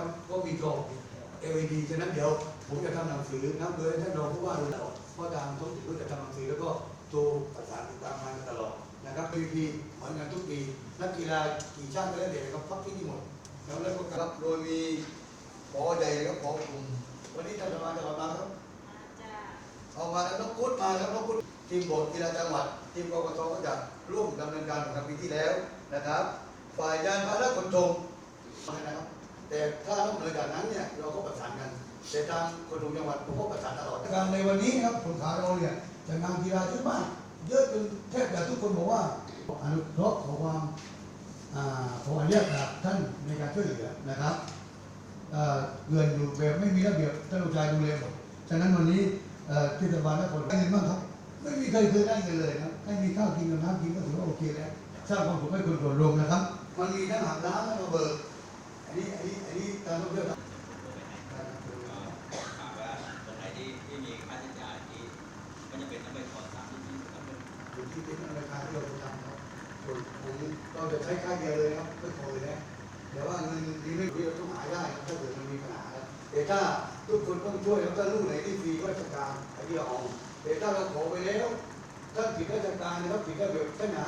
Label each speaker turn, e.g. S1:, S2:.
S1: ครับก็มีกรอบ LED ฉะนั้นเดี๋ยวผมจะทำหนังสือนะโดยให้ท่านรองผู้ว่าดูแลเพราะทางท้องถิ่นก็จะทำหนังสือแล้วก็โทรประสานติดตามงานตลอดนะครับ PVP เหมือนกันทุกปีนักกีฬากี่ชาติก็แล้วแต่ก็พักที่นี่หมด แล้วแล้วก็ครับโดยมีพอใหญ่แล้วก็พอกลุ่มวันนี้ท่านจะมาจังหวัดมาครับ
S2: จ้า
S1: เอามาแล้วน้องกุ๊ดมาแล้วน้องกุ๊ดทีมบทกีฬาจังหวัด ทีมกกตก็จะร่วมดำเนินการกับปีที่แล้วนะครับ ฝ่ายยานพาหนะขนส่งนะครับ แต่ถ้านอกเหนือจากนั้นเนี่ยเราก็ประสานกันแต่ทางขนส่งจังหวัดผมก็ประสานตลอดการในวันนี้ครับผลขาเราเนี่ยจะงานกีฬาชุดบ้านเยอะจนแทบจะทุกคนบอกว่าอนุเคราะห์ขอความอ่าขออนุญาตจากท่านในการช่วยเหลือนะครับเอ่อเงินอยู่แบบไม่มีระเบียบท่านลูกชายดูแลหมดฉะนั้นวันนี้เอ่อเทศบาลนครได้เงินบ้างครับ ไม่มีใครเคยได้เงินเลยนะให้มีข้าวกินกับน้ำกินก็ถือว่าโอเคแล้วสร้างความสุขให้คนส่วนรวมนะครับ มันมีทั้งหางน้ำและระเบิดอันนี้อันนี้อันนี้การท่องเที่ยวครับ
S3: ก็ถามว่าตรงไหนที่ที่ มีค่าใช้จ่ายที่ก็จะเป็นต้องไปขอตามที่ที่กำหน
S1: อยู่ที่เป็นราคาที่เราจะทำครับส่วนผมเราจะใช้ค่าเดียวเลยครับไม่พอเลยนะแต่ว่าเงินนี้ไม่ที่เราต้องหาได้ครับถ้าเกิดมันมีปัญหาแต่ถ้าทุกคนต้องช่วยแล้วถ้าลูกไหนที่ฟรีก็ราชการไอ้ที่เราเอาแต่ถ้าเราขอไปแล้วถ้าผิดราชการนะครับผิดระเบียบท่านหา